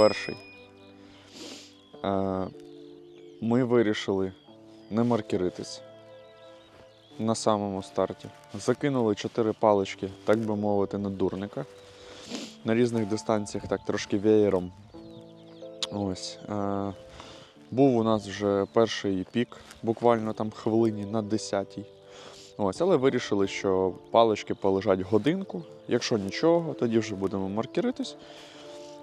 перший. Е, Ми вирішили не маркеритись на самому старті. Закинули чотири палички, так би мовити, на дурника. На різних дистанціях, так трошки веєром. Ось. Е, Був у нас вже перший пік, буквально там хвилині на 10-й. Ось, але вирішили, що палички полежать годинку. Якщо нічого, тоді вже будемо маркеритись,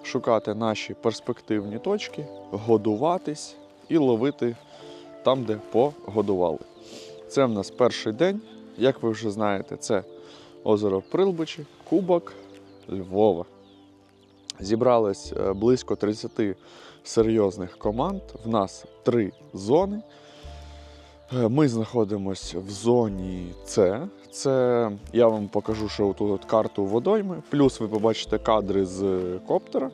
шукати наші перспективні точки, годуватись і ловити там, де погодували. Це в нас перший день. Як ви вже знаєте, це озеро Прилбичі, Кубок Львова. Зібралось е, близько 30 серйозних команд. В нас три зони. Е, Ми знаходимося в зоні С. Це я вам покажу, що тут карту водойми. Плюс ви побачите кадри з е, коптера,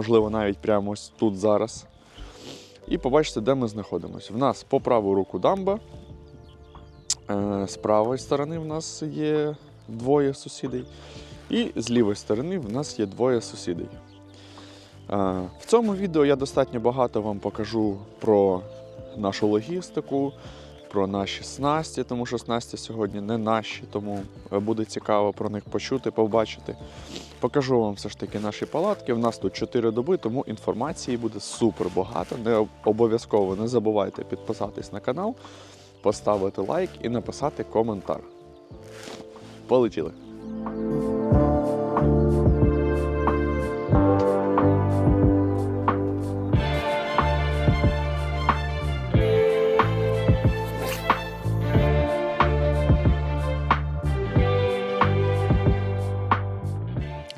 можливо, навіть прямо ось тут зараз. І побачите, де ми знаходимося. В нас по праву руку дамба. Е, З правої сторони в нас є двоє сусідей. І з лівої сторони в нас є двоє сусідей. Е, В цьому відео я достатньо багато вам покажу про нашу логістику, про наші снасті, тому що снасті сьогодні не наші, тому буде цікаво про них почути, побачити. Покажу вам все ж таки наші палатки. У нас тут 4 доби, тому інформації буде супер багато. Не обов'язково не забувайте підписатись на канал, поставити лайк і написати коментар. Полетіли!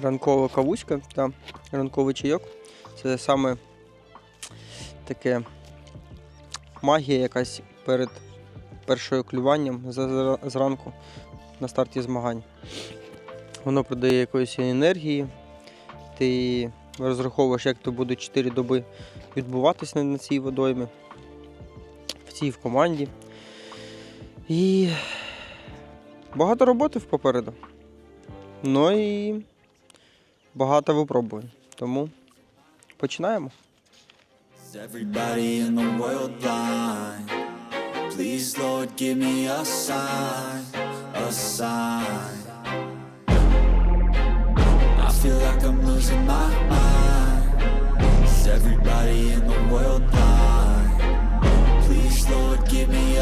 Ранкова кавуська та ранковий чайок. Це саме таке магія якась перед першою клюванням зранку на старті змагань. Воно придає якоїсь енергії. Ти розраховуєш, як то буде 4 доби відбуватись на, на цій водоймі, в цій в команді. І багато роботи попереду. Ну і багато випробувань. Тому починаємо. Please, Lord, give me a sign, a sign. I feel like I'm losing my mind. Is everybody in the world blind? Please, Lord, give me a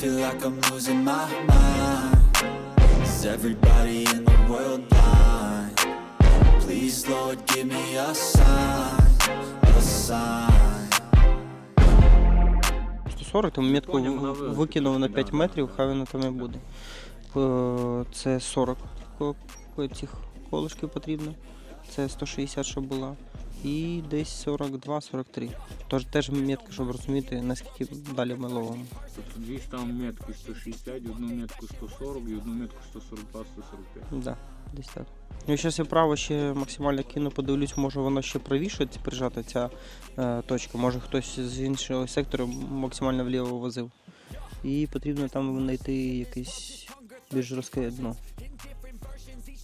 Feel like I'm losing my mind. Is everybody in the world blind? Please, Lord, give me a sign, a sign. 140, тому метку викинув на 5 метрів, хай воно там і буде. Е, Це 40 ко- ко- цих колишків потрібно. Це 160, щоб була. І десь 42-43. Тож теж метки, щоб розуміти, наскільки далі ми ловимо. Тобто дві там метки 160, одну метку 140 і одну метку 142-145. Да, десь так. Ну, зараз я право ще максимально кину, подивлюсь, може воно ще правіше прижата ця е, точка. Може хтось з іншого сектору максимально вліво возив. І потрібно там знайти якесь більш жорстке дно.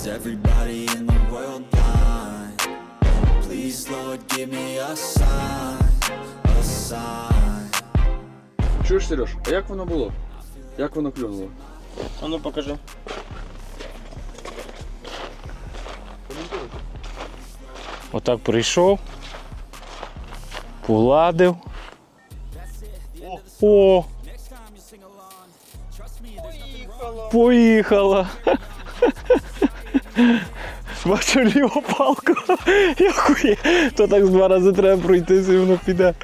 Is everybody in the world blind? Please, Lord, give me a sign, a sign. Чуєш, Сереж, а як воно було? Як воно клюнуло? А ну покажи. Отак прийшов, погладив. О! Поїхала. Бачу ліву палку. Я хує. То так з два рази треба пройти, і воно піде.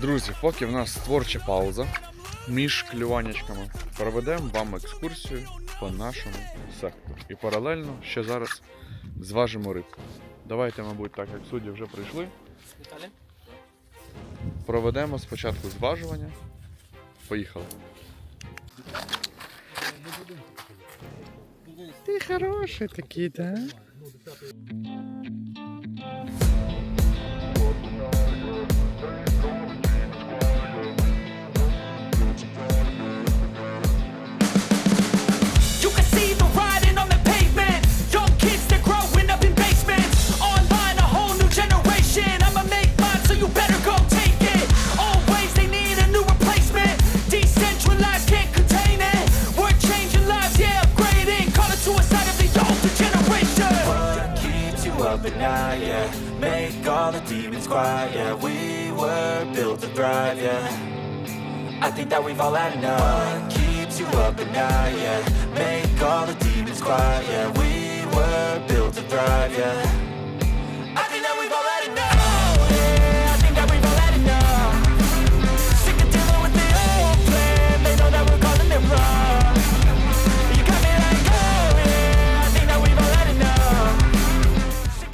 Друзі, поки в нас творча пауза між клюванячками, проведемо вам екскурсію по нашому сектору. І паралельно ще зараз зважимо рибку. Давайте, мабуть, так як судді вже прийшли. Проведемо спочатку зважування. Поїхали. Ти хороший такий, так? You all enough What keeps you up at night, yeah Make all the demons quiet, yeah We were built to thrive, yeah oh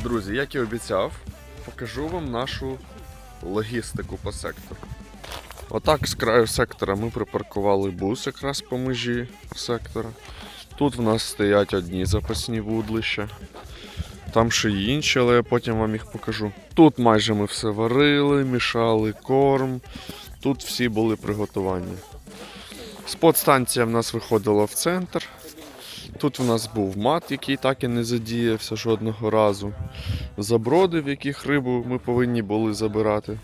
Друзі, як і обіцяв, покажу вам нашу логістику по сектору. Отак з краю сектора ми припаркували бус якраз по межі сектора. Тут в нас стоять одні запасні вудлища. Там ще й інші, але я потім вам їх покажу. Тут майже ми все варили, мішали корм. Тут всі були приготування. Спот-станція в нас виходила в центр. Тут в нас був мат, який так і не задіявся жодного разу. Заброди, в яких рибу ми повинні були забирати.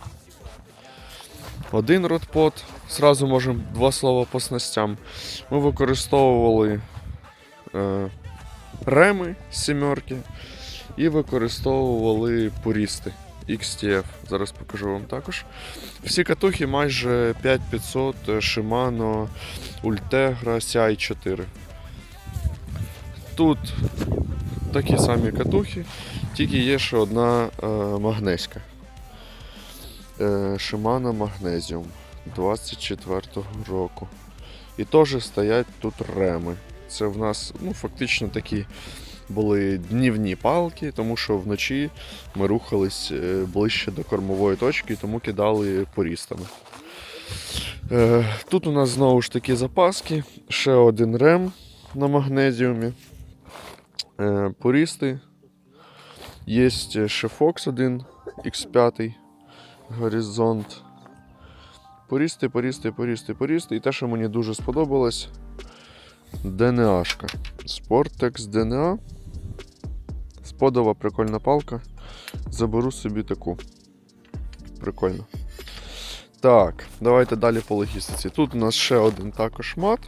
Один родпот. Зразу можемо два слова по снастям. Ми використовували е, реми сімерки і використовували порісти XTF. Зараз покажу вам також. Всі катухи майже 5500 Shimano Ultegra CI 4. Тут такі самі катухи, тільки є ще одна е, магнезька. Е, Shimano Magnesium 24-го року. І теж стоять тут реми. Це в нас ну, фактично такі були днівні палки, тому що вночі ми рухались е, ближче до кормової точки, тому кидали порістами. Е, Тут у нас знову ж таки запаски, ще один рем на магнезіумі. Порісти. Є ще Fox 1 X5 горизонт. Порісти, порісти, порісти, порісти. І те, що мені дуже сподобалось, ДНАшка. Sportex DNA. Сподова прикольна палка. Заберу собі таку. Прикольно. Так, давайте далі по логістиці. Тут у нас ще один також мат,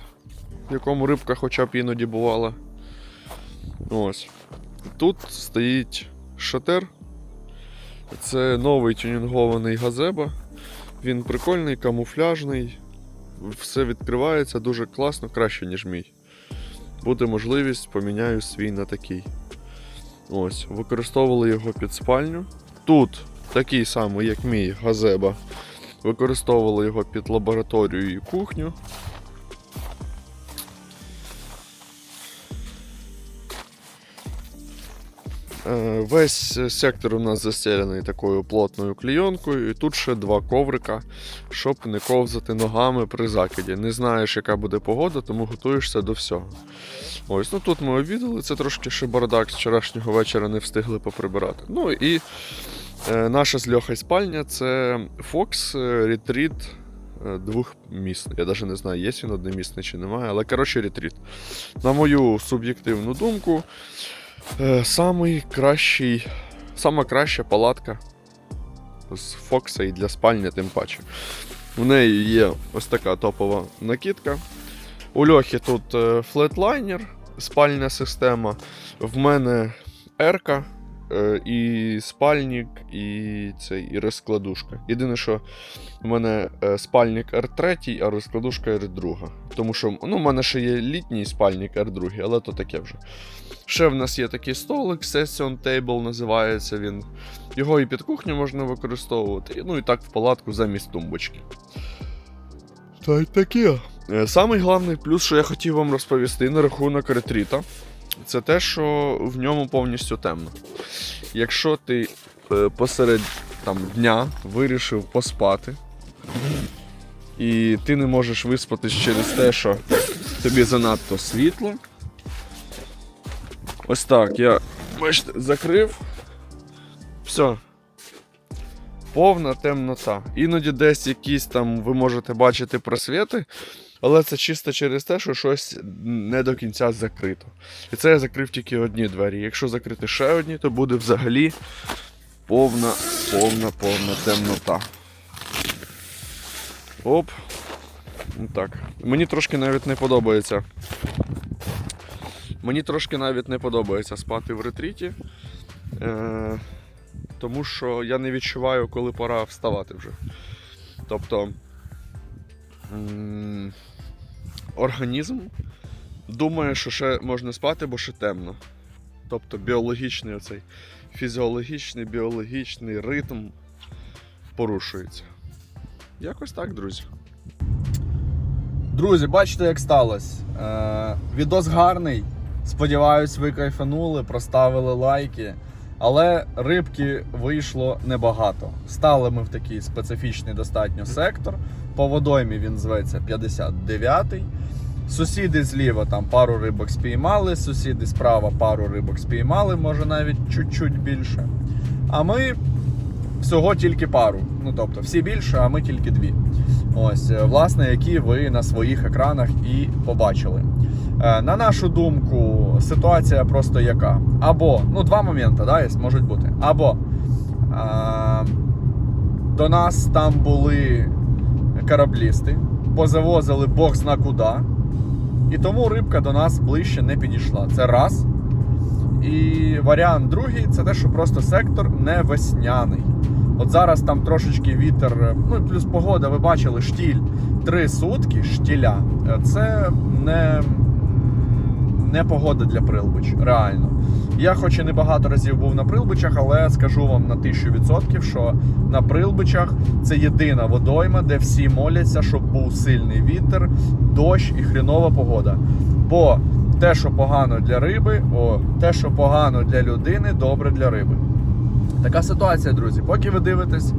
в якому рибка хоча б іноді бувала. Ось. Тут стоїть шатер. Це новий тюнінгований газеба. Він прикольний, камуфляжний. Все відкривається дуже класно, краще, ніж мій. Буде можливість, поміняю свій на такий. Ось, використовували його під спальню. Тут такий самий, як мій газеба. Використовували його під лабораторію і кухню. Весь сектор у нас застелений такою плотною клійонкою, і тут ще два коврика, щоб не ковзати ногами при закиді. Не знаєш, яка буде погода, тому готуєшся до всього. Ось, ну тут ми обідали, це трошки ще бардак з вчорашнього вечора не встигли поприбирати. Ну і е, наша з Льохою спальня це Fox Retreat е, двохмісний. Я навіть не знаю, є він одномісний чи немає, але коротше ретріт. На мою суб'єктивну думку, е, самий кращий, сама краща палатка з Фокса і для спальні, тим паче. В неї є ось така топова накидка. У Льохи тут е, флетлайнер, спальня система. В мене Ерка е, і спальник, і цей, і розкладушка. Єдине, що в мене е, спальник R3, а розкладушка R2. Тому що ну, в мене ще є літній спальник R2, але то таке вже. Ще в нас є такий столик, Session Table називається він. Його і під кухню можна використовувати, ну і так в палатку замість тумбочки. Та й таке. Е, Самий головний плюс, що я хотів вам розповісти на рахунок ретріта, це те, що в ньому повністю темно. Якщо ти е, посеред там, дня вирішив поспати, і ти не можеш виспатись через те, що тобі занадто світло. Ось так, я бачите, закрив. Все. Повна темнота. Іноді десь якісь там ви можете бачити просвіти, але це чисто через те, що щось не до кінця закрито. І це я закрив тільки одні двері. Якщо закрити ще одні, то буде взагалі повна, повна, повна темнота. Оп. Ну Так. Мені трошки навіть не подобається. Мені трошки навіть не подобається спати в ретріті. Е- тому що я не відчуваю, коли пора вставати вже. Тобто організм думає, що ще можна спати, бо ще темно. Тобто біологічний оцей фізіологічний, біологічний ритм порушується. Якось так, друзі. Друзі, бачите, як сталося. Е, відос гарний. Сподіваюсь, ви кайфанули, проставили лайки. Але рибки вийшло небагато. Стали ми в такий специфічний достатньо сектор. По водоймі він зветься 59-й. Сусіди зліва там пару рибок спіймали, сусіди справа пару рибок спіймали, може навіть чуть-чуть більше. А ми всього тільки пару. Ну тобто всі більше, а ми тільки дві. Ось, е, власне, які ви на своїх екранах і побачили. Е, На нашу думку, ситуація просто яка. Або, ну, два моменти, да, можуть бути. Або а, до нас там були кораблісти, позавозили Бог зна куди. І тому рибка до нас ближче не підійшла. Це раз. І варіант другий це те, що просто сектор не весняний. От зараз там трошечки вітер, ну плюс погода, ви бачили, штіль. Три сутки штіля. Це не, не погода для Прилбич, реально. Я хоч і не багато разів був на Прилбичах, але скажу вам на тисячу відсотків, що на Прилбичах це єдина водойма, де всі моляться, щоб був сильний вітер, дощ і хрінова погода. Бо те, що погано для риби, о, те, що погано для людини, добре для риби. Така ситуація, друзі. Поки ви дивитесь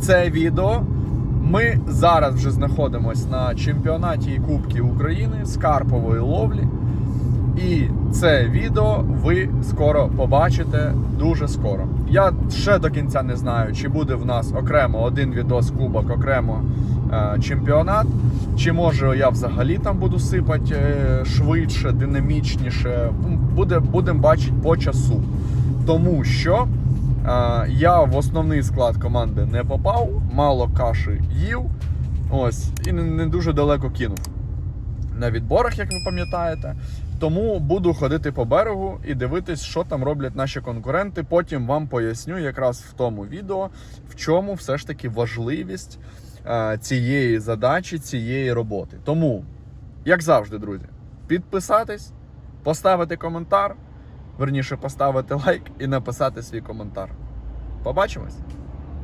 це відео, ми зараз вже знаходимося на чемпіонаті і Кубки України з карпової ловлі. І це відео ви скоро побачите дуже скоро. Я ще до кінця не знаю, чи буде в нас окремо один відос кубок, окремо е, чемпіонат, чи може я взагалі там буду сипати е, швидше, динамічніше. Буде, будемо бачити по часу. Тому що е, я в основний склад команди не попав, мало каші їв. Ось, і не, дуже далеко кинув на відборах, як ви пам'ятаєте. Тому буду ходити по берегу і дивитись, що там роблять наші конкуренти. Потім вам поясню якраз в тому відео, в чому все ж таки важливість е, цієї задачі, цієї роботи. Тому, як завжди, друзі, підписатись, поставити коментар, верніше поставити лайк і написати свій коментар. Побачимось!